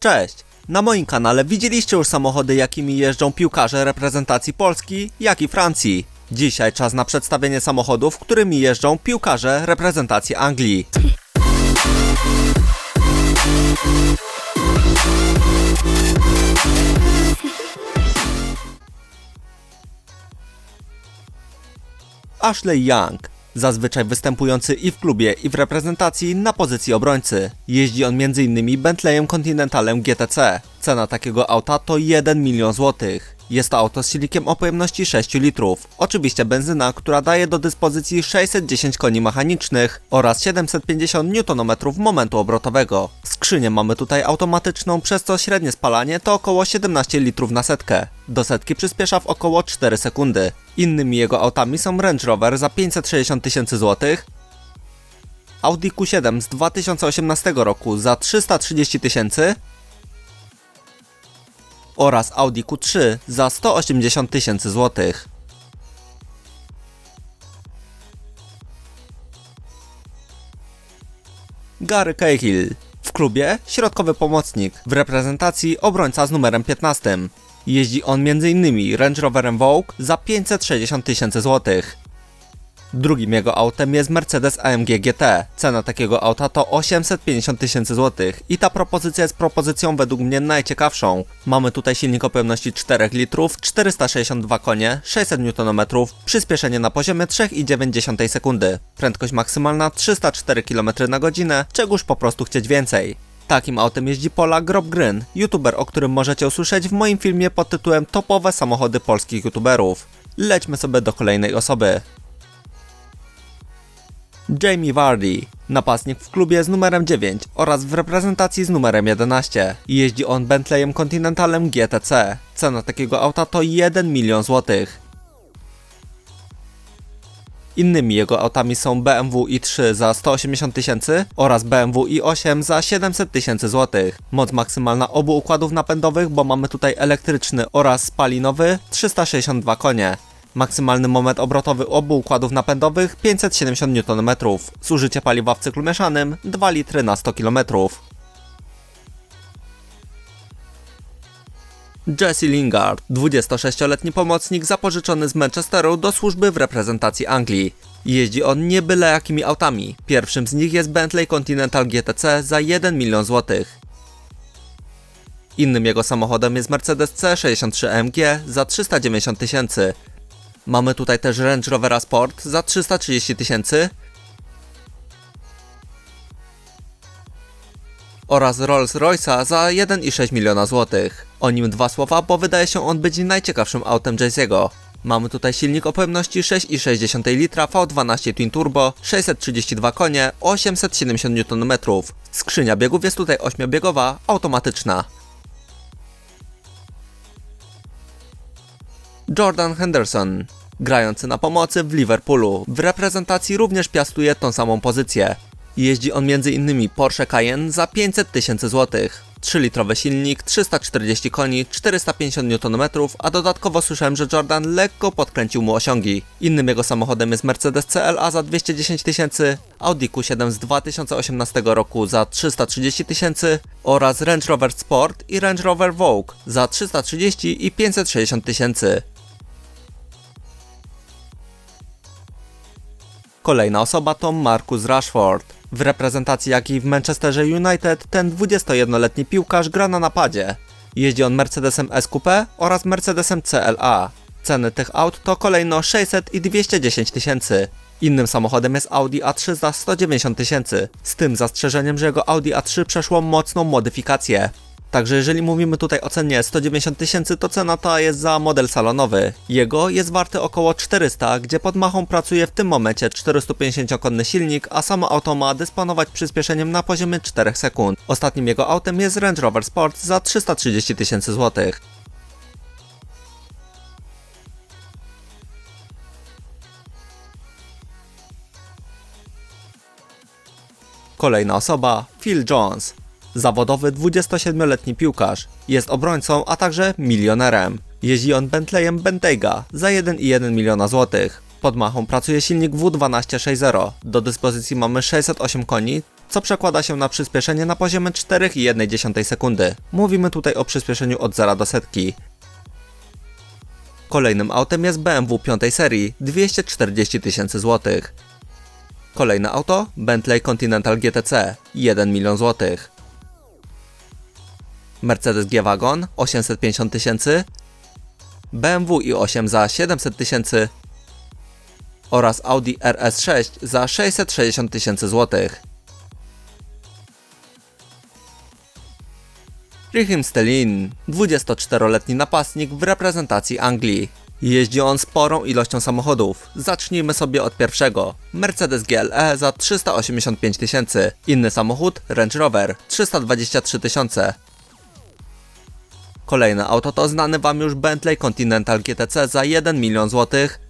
Cześć! Na moim kanale widzieliście już samochody, jakimi jeżdżą piłkarze reprezentacji Polski, jak i Francji. Dzisiaj czas na przedstawienie samochodów, którymi jeżdżą piłkarze reprezentacji Anglii. Ashley Young, zazwyczaj występujący i w klubie, i w reprezentacji na pozycji obrońcy. Jeździ on m.in. Bentleyem Continentalem GTC. Cena takiego auta to 1 milion złotych. Jest to auto z silnikiem o pojemności 6 litrów. Oczywiście benzyna, która daje do dyspozycji 610 koni mechanicznych oraz 750 Nm momentu obrotowego. Skrzynię mamy tutaj automatyczną, przez co średnie spalanie to około 17 litrów na setkę. Do setki przyspiesza w około 4 sekundy. Innymi jego autami są Range Rover za 560 tysięcy złotych, Audi Q7 z 2018 roku za 330 tysięcy oraz Audi Q3 za 180 tysięcy złotych. Gary Cahill. W klubie środkowy pomocnik, w reprezentacji obrońca z numerem 15. Jeździ on m.in. Range Roverem Vogue za 560 tysięcy złotych. Drugim jego autem jest Mercedes AMG GT. Cena takiego auta to 850 tysięcy złotych i ta propozycja jest propozycją według mnie najciekawszą. Mamy tutaj silnik o pojemności 4 litrów, 462 konie, 600 Nm, przyspieszenie na poziomie 3,9 sekundy, prędkość maksymalna 304 km na godzinę, czegoż po prostu chcieć więcej. Takim autem jeździ Polak Grob Gryn, youtuber, o którym możecie usłyszeć w moim filmie pod tytułem Topowe samochody polskich youtuberów. Lećmy sobie do kolejnej osoby. Jamie Vardy, napastnik w klubie z numerem 9 oraz w reprezentacji z numerem 11. Jeździ on Bentleyem Continentalem GTC. Cena takiego auta to 1 milion złotych. Innymi jego autami są BMW i3 za 180 tysięcy oraz BMW i8 za 700 tysięcy złotych. Moc maksymalna obu układów napędowych, bo mamy tutaj elektryczny oraz spalinowy 362 konie. Maksymalny moment obrotowy obu układów napędowych 570 Nm. Zużycie paliwa w cyklu mieszanym 2 litry na 100 km. Jesse Lingard, 26-letni pomocnik zapożyczony z Manchesteru do służby w reprezentacji Anglii. Jeździ on nie byle jakimi autami. Pierwszym z nich jest Bentley Continental GTC za 1 milion złotych. Innym jego samochodem jest Mercedes C63 AMG za 390 tysięcy. Mamy tutaj też Range Rovera Sport za 330 tysięcy oraz Rolls Royce'a za 1,6 miliona złotych. O nim dwa słowa, bo wydaje się on być najciekawszym autem Jay'ego. Mamy tutaj silnik o pojemności 6,6 litra V12 Twin Turbo, 632 konie, 870 Nm. Skrzynia biegów jest tutaj 8-biegowa, automatyczna. Jordan Henderson, grający na pomocy w Liverpoolu. W reprezentacji również piastuje tą samą pozycję. Jeździ on m.in. Porsche Cayenne za 500 tysięcy złotych. 3-litrowy silnik, 340 koni, 450 Nm, a dodatkowo słyszałem, że Jordan lekko podkręcił mu osiągi. Innym jego samochodem jest Mercedes CLA za 210 tysięcy, Audi Q7 z 2018 roku za 330 tysięcy oraz Range Rover Sport i Range Rover Vogue za 330 i 560 tysięcy. Kolejna osoba to Marcus Rashford. W reprezentacji jak i w Manchesterze United ten 21-letni piłkarz gra na napadzie. Jeździ on Mercedesem SQP oraz Mercedesem CLA. Ceny tych aut to kolejno 600 i 210 tysięcy. Innym samochodem jest Audi A3 za 190 tysięcy, z tym zastrzeżeniem, że jego Audi A3 przeszło mocną modyfikację. Także jeżeli mówimy tutaj o cenie 190 tysięcy, to cena ta jest za model salonowy. Jego jest warty około 400, gdzie pod machą pracuje w tym momencie 450-konny silnik, a samo auto ma dysponować przyspieszeniem na poziomie 4 sekund. Ostatnim jego autem jest Range Rover Sport za 330 tysięcy złotych. Kolejna osoba, Phil Jones. Zawodowy 27-letni piłkarz. Jest obrońcą, a także milionerem. Jeździ on Bentleyem Bentayga za 1,1 miliona złotych. Pod machą pracuje silnik W1260. Do dyspozycji mamy 608 koni, co przekłada się na przyspieszenie na poziomie 4,1 sekundy. Mówimy tutaj o przyspieszeniu od 0 do setki. Kolejnym autem jest BMW 5 serii 240 tysięcy złotych. Kolejne auto Bentley Continental GTC 1 milion złotych. Mercedes G-Wagon 850 tysięcy, BMW i8 za 700 tysięcy oraz Audi RS6 za 660 tysięcy złotych. Richim Stelin, 24-letni napastnik w reprezentacji Anglii. Jeździ on sporą ilością samochodów. Zacznijmy sobie od pierwszego. Mercedes GLE za 385 tysięcy. Inny samochód Range Rover 323 tysiące. Kolejne auto to znany wam już Bentley Continental GTC za 1 milion złotych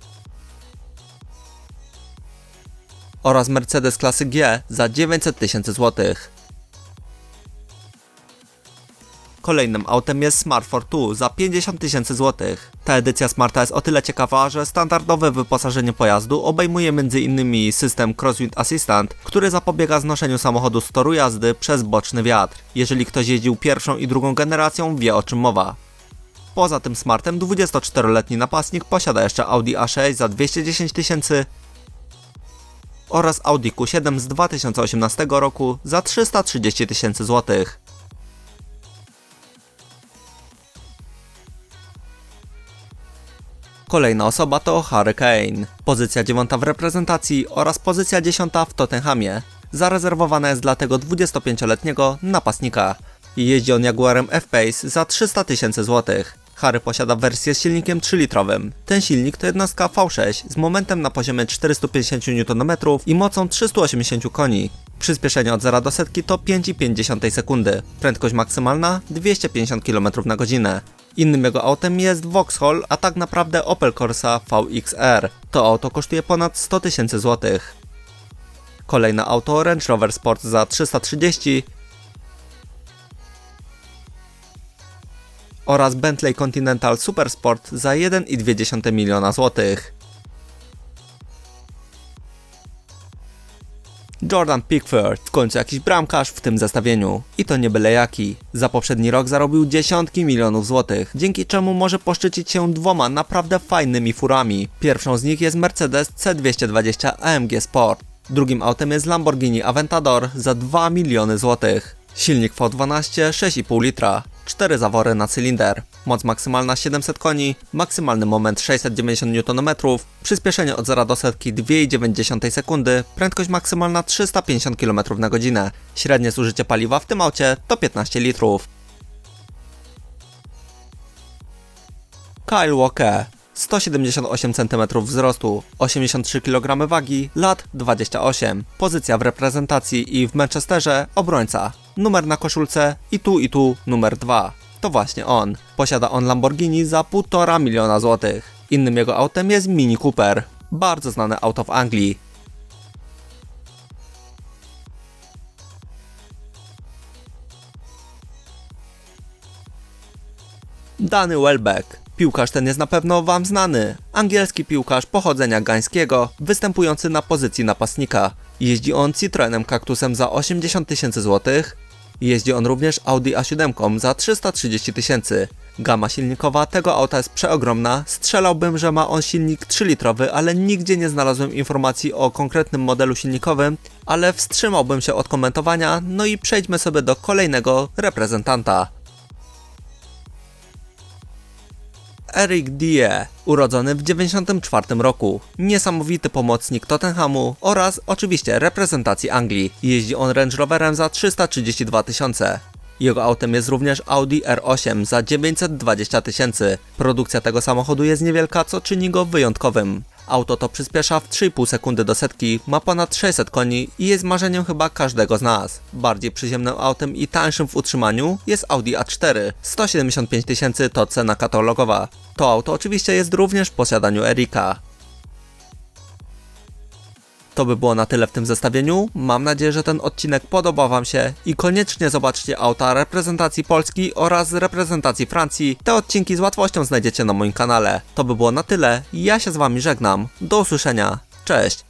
oraz Mercedes klasy G za 900 tysięcy złotych. Kolejnym autem jest Smart Fortwo za 50 tysięcy złotych. Ta edycja Smarta jest o tyle ciekawa, że standardowe wyposażenie pojazdu obejmuje m.in. system Crosswind Assistant, który zapobiega znoszeniu samochodu z toru jazdy przez boczny wiatr. Jeżeli ktoś jeździł pierwszą i drugą generacją, wie o czym mowa. Poza tym Smartem 24-letni napastnik posiada jeszcze Audi A6 za 210 tysięcy oraz Audi Q7 z 2018 roku za 330 tysięcy złotych. Kolejna osoba to Harry Kane. Pozycja dziewiąta w reprezentacji oraz pozycja dziesiąta w Tottenhamie. Zarezerwowana jest dla tego 25-letniego napastnika. Jeździ on Jaguarem F-Pace za 300 tysięcy złotych. Harry posiada wersję z silnikiem 3-litrowym. Ten silnik to jednostka V6 z momentem na poziomie 450 Nm i mocą 380 koni. Przyspieszenie od 0 do setki to 5,5 sekundy. Prędkość maksymalna 250 km na godzinę. Innym jego autem jest Vauxhall, a tak naprawdę Opel Corsa VXR. To auto kosztuje ponad 100 tysięcy złotych. Kolejne auto Range Rover Sport za 330 oraz Bentley Continental Supersport za 1,2 miliona złotych. Jordan Pickford, w końcu jakiś bramkarz w tym zestawieniu. I to nie byle jaki. Za poprzedni rok zarobił dziesiątki milionów złotych, dzięki czemu może poszczycić się dwoma naprawdę fajnymi furami. Pierwszą z nich jest Mercedes C220 AMG Sport. Drugim autem jest Lamborghini Aventador za 2 miliony złotych. Silnik V12 6,5 litra, 4 zawory na cylinder, moc maksymalna 700 koni, maksymalny moment 690 Nm, przyspieszenie od 0 do setki 2,9 sekundy, prędkość maksymalna 350 km na godzinę. Średnie zużycie paliwa w tym aucie to 15 litrów. Kyle Walker 178 cm wzrostu, 83 kg wagi, lat 28. Pozycja w reprezentacji i w Manchesterze obrońca. Numer na koszulce i tu i tu numer 2. To właśnie on. Posiada on Lamborghini za 1,5 miliona złotych. Innym jego autem jest Mini Cooper. Bardzo znane auto w Anglii. Dany Welbeck. Piłkarz ten jest na pewno Wam znany. Angielski piłkarz pochodzenia gańskiego, występujący na pozycji napastnika. Jeździ on Citroenem Kaktusem za 80 tysięcy złotych. Jeździ on również Audi A7 za 330 tysięcy. Gama silnikowa tego auta jest przeogromna. Strzelałbym, że ma on silnik 3-litrowy, ale nigdzie nie znalazłem informacji o konkretnym modelu silnikowym, ale wstrzymałbym się od komentowania, no i przejdźmy sobie do kolejnego reprezentanta. Eric Die, urodzony w 1994 roku. Niesamowity pomocnik Tottenhamu oraz oczywiście reprezentacji Anglii. Jeździ on Range Roverem za 332 tysiące. Jego autem jest również Audi R8 za 920 tysięcy. Produkcja tego samochodu jest niewielka, co czyni go wyjątkowym. Auto to przyspiesza w 3,5 sekundy do setki, ma ponad 600 koni i jest marzeniem chyba każdego z nas. Bardziej przyziemnym autem i tańszym w utrzymaniu jest Audi A4. 175 tysięcy to cena katalogowa. To auto oczywiście jest również w posiadaniu Erika. To by było na tyle w tym zestawieniu. Mam nadzieję, że ten odcinek podobał Wam się i koniecznie zobaczcie auta reprezentacji Polski oraz reprezentacji Francji. Te odcinki z łatwością znajdziecie na moim kanale. To by było na tyle. Ja się z Wami żegnam. Do usłyszenia. Cześć.